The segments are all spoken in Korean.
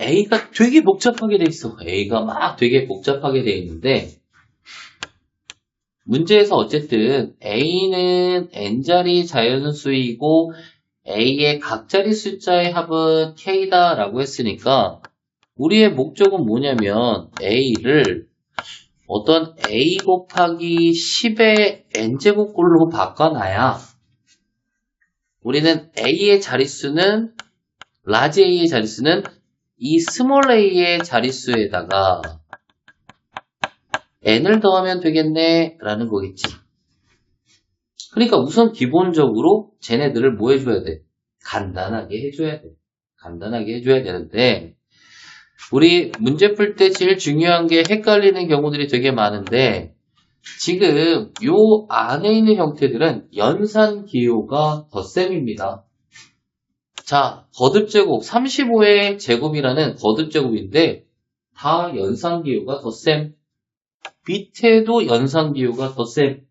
A가 되게 복잡하게 돼 있어. A가 막 되게 복잡하게 돼 있는데 문제에서 어쨌든 A는 n자리 자연수이고 A의 각자리 숫자의 합은 K다 라고 했으니까 우리의 목적은 뭐냐면 A를 어떤 A 곱하기 10의 n제곱꼴로 바꿔놔야 우리는 A의 자릿수는 라지 A의 자릿수는 이 스몰 a의 자릿수에다가 n을 더하면 되겠네 라는 거겠지. 그러니까 우선 기본적으로 쟤네들을 뭐 해줘야 돼? 간단하게 해줘야 돼. 간단하게 해줘야 되는데 우리 문제 풀 때 제일 중요한 게 헷갈리는 경우들이 되게 많은데 지금 요 안에 있는 형태들은 연산 기호가 덧셈입니다. 자, 거듭제곱 35의 제곱이라는 거듭제곱인데 다 연산기호가 덧셈. 밑에도 연산기호가 덧셈.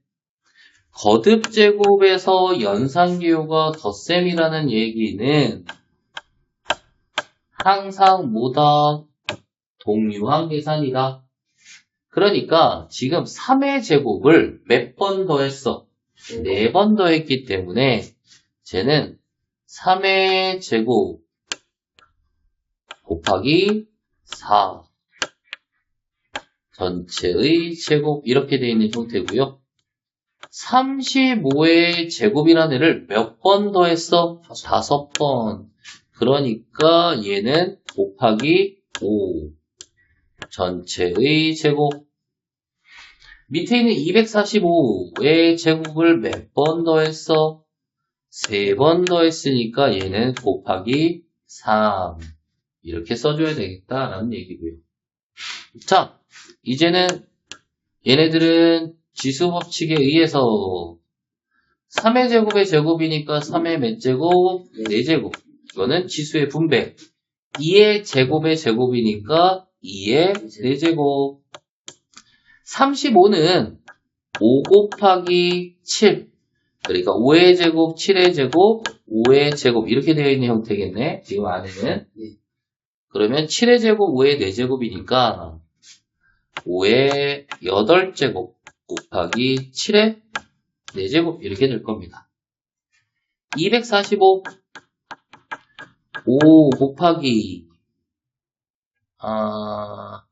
거듭제곱에서 연산기호가 덧셈이라는 얘기는 항상 뭐다? 동유한 계산이다. 그러니까 지금 3의 제곱을 몇 번 더했어? 4번 더했기 때문에 쟤는 3의 제곱 곱하기 4 전체의 제곱 이렇게 되어 있는 형태고요. 35의 제곱이라는 애를 몇 번 더했어? 5번. 그러니까 얘는 곱하기 5 전체의 제곱 밑에 있는 245의 제곱을 몇 번 더했어? 3번 더했으니까 얘는 곱하기 3 이렇게 써줘야 되겠다라는 얘기고요. 자, 이제는 얘네들은 지수 법칙에 의해서 3의 제곱의 제곱이니까 3의 몇 제곱? 4제곱. 이거는 지수의 분배. 2의 제곱의 제곱이니까 2의 4제곱. 35는 5 곱하기 7. 그러니까 5의 제곱, 7의 제곱, 5의 제곱 이렇게 되어 있는 형태겠네. 지금 안에는. 그러면 7의 제곱, 5의 4제곱이니까 5의 8제곱 곱하기 7의 4제곱 이렇게 될 겁니다. 245 5 곱하기 아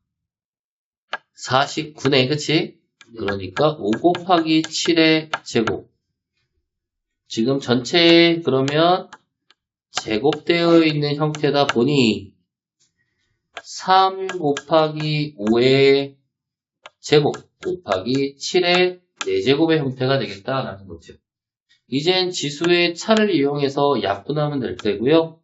49네 그치? 그러니까 5 곱하기 7의 제곱 지금 전체 그러면 제곱되어 있는 형태다 보니 3 곱하기 5의 제곱 곱하기 7의 4제곱의 형태가 되겠다라는 거죠. 이젠 지수의 차를 이용해서 약분하면 될 테고요.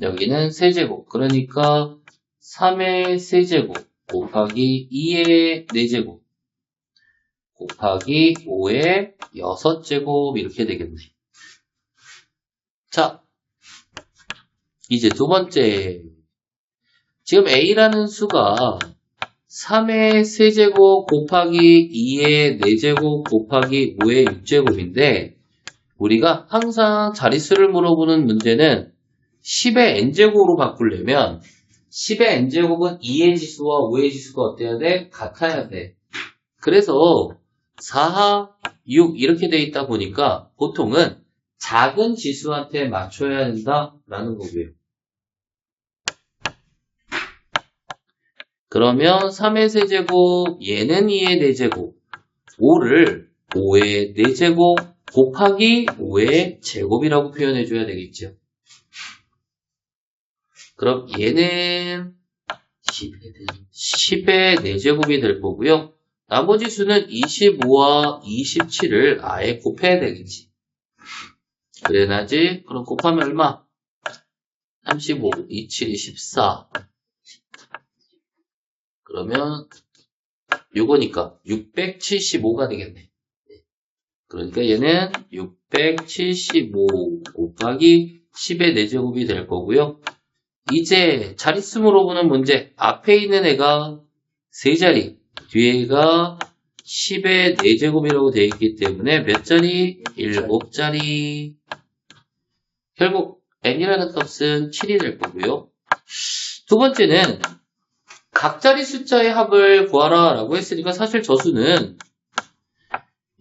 여기는 세제곱 그러니까 3의 세제곱 곱하기 2의 4제곱 곱하기 5의 6제곱 이렇게 되겠네. 자, 이제 두 번째. 지금 A라는 수가 3의 세제곱 곱하기 2의 4제곱 곱하기 5의 6제곱인데 우리가 항상 자릿수를 물어보는 문제는 10의 n제곱으로 바꾸려면 10의 n제곱은 2의 지수와 5의 지수가 어때야 돼? 같아야 돼. 그래서 4, 6 이렇게 돼 있다 보니까 보통은 작은 지수한테 맞춰야 된다라는 거고요. 그러면 3의 세제곱, 얘는 2의 4제곱, 5를 5의 4제곱 곱하기 5의 제곱이라고 표현해줘야 되겠죠. 그럼 얘는 10의 4제곱이 될 거고요. 나머지 수는 25와 27을 아예 곱해야 되겠지. 그래야지. 그럼 곱하면 얼마? 35, 27, 24. 그러면 요거니까 675가 되겠네. 그러니까 얘는 675 곱하기 10의 4제곱이 될 거고요. 이제 자릿수 물어보는 문제 앞에 있는 애가 세 자리 뒤에가 10의 4제곱이라고 되어 있기 때문에 몇 자리? 7자리 결국 n이라는 값은 7이 될 거고요. 두 번째는 각자리 숫자의 합을 구하라 라고 했으니까 사실 저 수는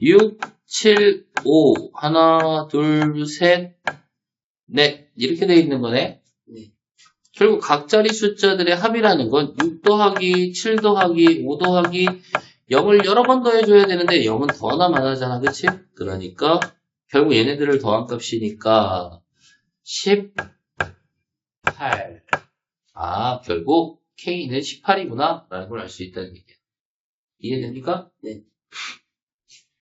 6, 7, 5, 하나, 둘, 셋, 넷 이렇게 되어 있는 거네. 네. 결국 각자리 숫자들의 합이라는 건 6 더하기 7 더하기 5 더하기 0을 여러 번 더해줘야 되는데 0은 더나 많아잖아 그치? 그러니까 결국 얘네들을 더한 값이니까 18 아, 결국 K는 18이구나 라는 걸 알 수 있다는 얘기야. 이해됩니까? 네.